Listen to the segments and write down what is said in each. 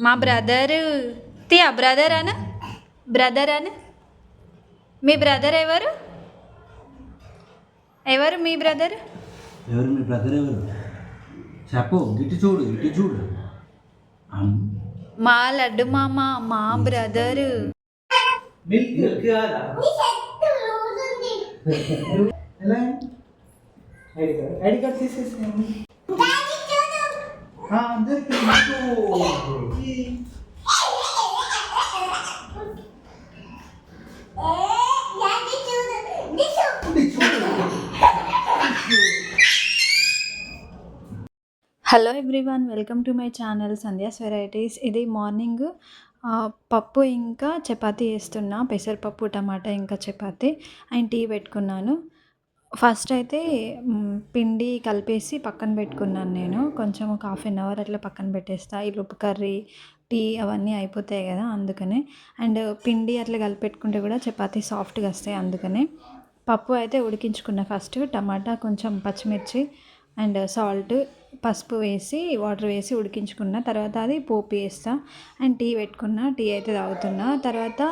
మా బ్రదరు తియా బ్రదర్ అను? బ్రదర్ అను? మీ బ్రదర్ ఎవరు? ఎవరు మీ బ్రదర్? ఎవరు మీ బ్రదర్ ఎవరు? చెప్పు ఇటు చూడు ఇటు చూడు. మా లడ్డు మామ మా బ్రదరు. ఐడి కార్డ్ తీసేసాను అందరికి hello everyone welcome to my channel Sandhya's varieties ఇది మార్నింగ్ పప్పు ఇంకా చపాతీ వేస్తున్నా పెసరపప్పు టమాటా ఇంకా చపాతీ అండ్ టీ పెట్టుకున్నాను. ఫస్ట్ అయితే పిండి కలిపేసి పక్కన పెట్టుకున్నాను నేను. కొంచెం ఒక హాఫ్ అన్ అవర్ అట్లా పక్కన పెట్టేస్తా. ఈ ఉప్పు కర్రీ టీ అవన్నీ అయిపోతాయి కదా అందుకనే. అండ్ పిండి అట్లా కలిపెట్టుకుంటే కూడా చపాతీ సాఫ్ట్గా వస్తాయి అందుకనే. పప్పు అయితే ఉడికించుకున్న ఫస్ట్. టమాటా కొంచెం పచ్చిమిర్చి అండ్ సాల్ట్ పసుపు వేసి వాటర్ వేసి ఉడికించుకున్న. తర్వాత అది పోపు వేస్తా. అండ్ టీ పెట్టుకున్న. టీ అయితే తాగుతున్నా. తర్వాత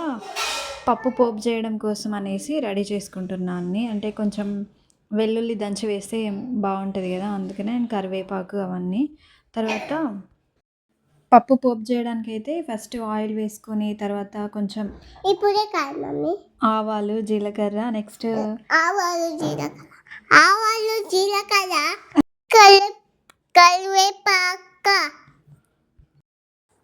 పప్పు పోపు చేయడం కోసం అనేసి రెడీ చేసుకుంటున్నా అన్ని అంటే కొంచెం వెల్లుల్లి దంచి వేస్తే బాగుంటుంది కదా అందుకనే అండ్ కరివేపాకు అవన్నీ. తర్వాత పప్పు పోపు చేయడానికి అయితే ఫస్ట్ ఆయిల్ వేసుకొని తర్వాత కొంచెం ఇప్పుడే కాదు మమ్మీ. ఆవాలు జీలకర్ర నెక్స్ట్ ఆవాలు జీలకర్ర. ఆవాలు జీలకర్ర.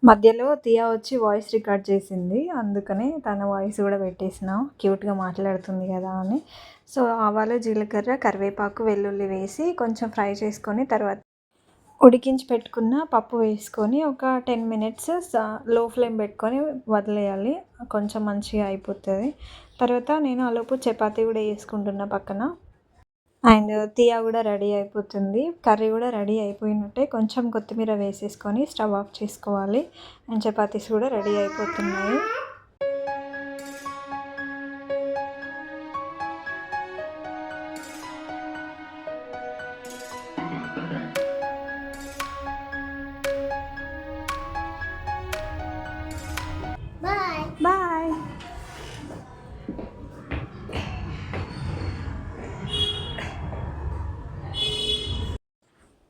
మధ్యలో తియా వచ్చి వాయిస్ రికార్డ్ చేసింది. అందుకని తన వాయిస్ కూడా పెట్టేసినాం. క్యూట్గా మాట్లాడుతుంది కదా అని. సో ఆవాలు జీలకర్ర కరివేపాకు వెల్లుల్లి వేసి కొంచెం ఫ్రై చేసుకొని తర్వాత ఉడికించి పెట్టుకున్న పప్పు వేసుకొని ఒక టెన్ మినిట్స్లో ఫ్లేమ్ పెట్టుకొని వదిలేయాలి. కొంచెం మంచిగా అయిపోతుంది. తర్వాత నేను ఆలోపు చపాతీ కూడా వేసుకుంటున్నా పక్కన. అండ్ తియా కూడా రెడీ అయిపోతుంది. కర్రీ కూడా రెడీ అయిపోయినట్టే కొంచెం కొత్తిమీర వేసేసుకొని స్టవ్ ఆఫ్ చేసుకోవాలి. అండ్ చపాతీస్ కూడా రెడీ అయిపోతున్నాయి.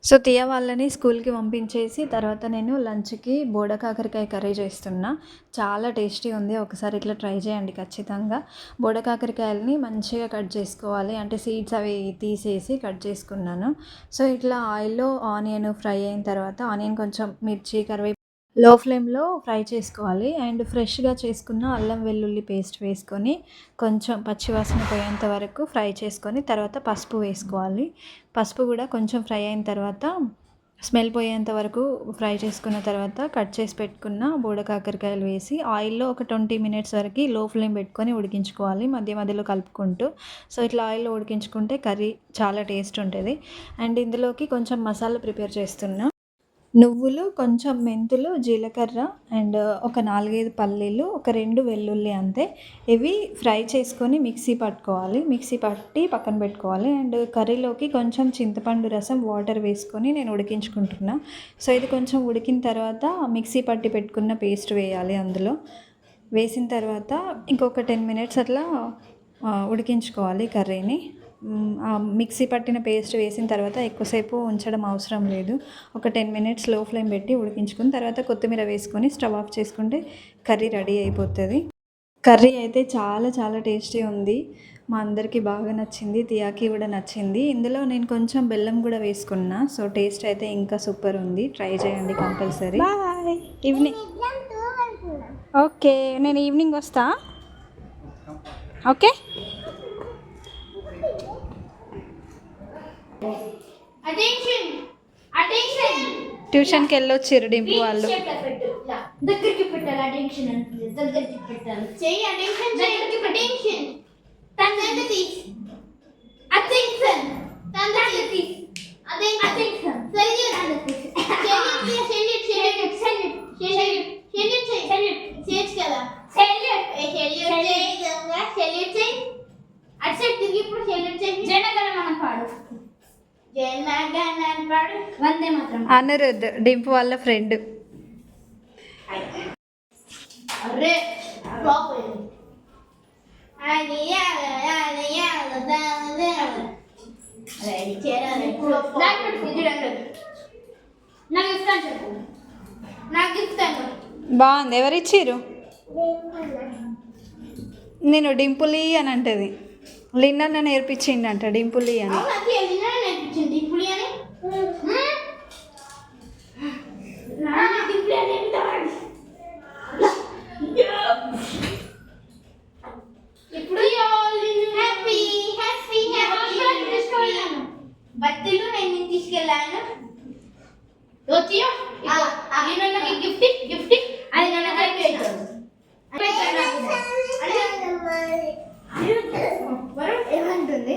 సో తియ వాళ్ళని స్కూల్కి పంపించేసి తర్వాత నేను లంచ్కి బోడ కాకరకాయ కర్రీ చేస్తున్నా. చాలా టేస్టీ ఉంది. ఒకసారి ఇట్లా ట్రై చేయండి ఖచ్చితంగా. బోడ కాకరకాయలని మంచిగా కట్ చేసుకోవాలి. అంటే సీడ్స్ అవి తీసేసి కట్ చేసుకున్నాను. సో ఇట్లా ఆయిల్లో ఆనియన్ ఫ్రై అయిన తర్వాత ఆనియన్ కొంచెం మిర్చి కరివే లో ఫ్లేమ్లో ఫ్రై చేసుకోవాలి. అండ్ ఫ్రెష్గా చేసుకున్న అల్లం వెల్లుల్లి పేస్ట్ వేసుకొని కొంచెం పచ్చివాసన పోయేంత వరకు ఫ్రై చేసుకొని తర్వాత పసుపు వేసుకోవాలి. పసుపు కూడా కొంచెం ఫ్రై అయిన తర్వాత స్మెల్ పోయేంత వరకు ఫ్రై చేసుకున్న తర్వాత కట్ చేసి పెట్టుకున్న బూడ కాకరకాయలు వేసి ఆయిల్లో ఒక ట్వంటీ మినిట్స్ వరకు లో ఫ్లేమ్ పెట్టుకొని ఉడికించుకోవాలి. మధ్య మధ్యలో కలుపుకుంటూ. సో ఇట్లా ఆయిల్లో ఉడికించుకుంటే కర్రీ చాలా టేస్ట్ ఉంటుంది. అండ్ ఇందులోకి కొంచెం మసాలా ప్రిపేర్ చేస్తున్నా. నువ్వులు కొంచెం మెంతులు జీలకర్ర అండ్ ఒక నాలుగైదు పల్లీలు ఒక రెండు వెల్లుల్లి అంతే. ఇవి ఫ్రై చేసుకొని మిక్సీ పట్టుకోవాలి. మిక్సీ పట్టి పక్కన పెట్టుకోవాలి. అండ్ కర్రీలోకి కొంచెం చింతపండు రసం వాటర్ వేసుకొని నేను ఉడికించుకుంటున్నా. సో ఇది కొంచెం ఉడికిన తర్వాత మిక్సీ పట్టి పెట్టుకున్న పేస్ట్ వేయాలి అందులో. వేసిన తర్వాత ఇంకొక టెన్ మినిట్స్ అట్లా ఉడికించుకోవాలి కర్రీని. మిక్సీ పట్టిన పేస్ట్ వేసిన తర్వాత ఎక్కువసేపు ఉంచడం అవసరం లేదు. ఒక టెన్ మినిట్స్లో ఫ్లేమ్ పెట్టి ఉడికించుకుని తర్వాత కొత్తిమీర వేసుకొని స్టవ్ ఆఫ్ చేసుకుంటే కర్రీ రెడీ అయిపోతుంది. కర్రీ అయితే చాలా చాలా టేస్టీ ఉంది. మా అందరికీ బాగా నచ్చింది తియాకి కూడా నచ్చింది. ఇందులో నేను కొంచెం బెల్లం కూడా వేసుకున్నా సో టేస్ట్ అయితే ఇంకా సూపర్ ఉంది. ట్రై చేయండి కంపల్సరీ. బాయ్. ఈవినింగ్ ఓకే నేను ఈవినింగ్ వస్తా. ఓకే అటెన్షన్ అటెన్షన్ ట్యూషన్కి వెళ్ళొచ్చిర్రు డింపు వాళ్ళు. దగ్గరికి పెట్టాలి? అటెన్షన్ అంటే దగ్గరికి పెట్టాలి? చెయ్యి అటెన్షన్ దగ్గరికి అటెన్షన్ తన తీసి అటెన్షన్ తన తీసి attention salute salute salute salute salute ఇస్తాను చెప్పు. నాకు ఇస్తాను బాగుంది. ఎవరిచ్చిర్రు నేను డింపులి అని అంటది. లిన్న నేర్పించిండంట డింపులి అని. ఇప్పుడు అని? బత్తీలు నేను తీసుకెళ్ళాను. వచ్చియో నేను నాకు గిఫ్ట్ గిఫ్ట్ అది అయిపోయాడు ఏమంటుంది?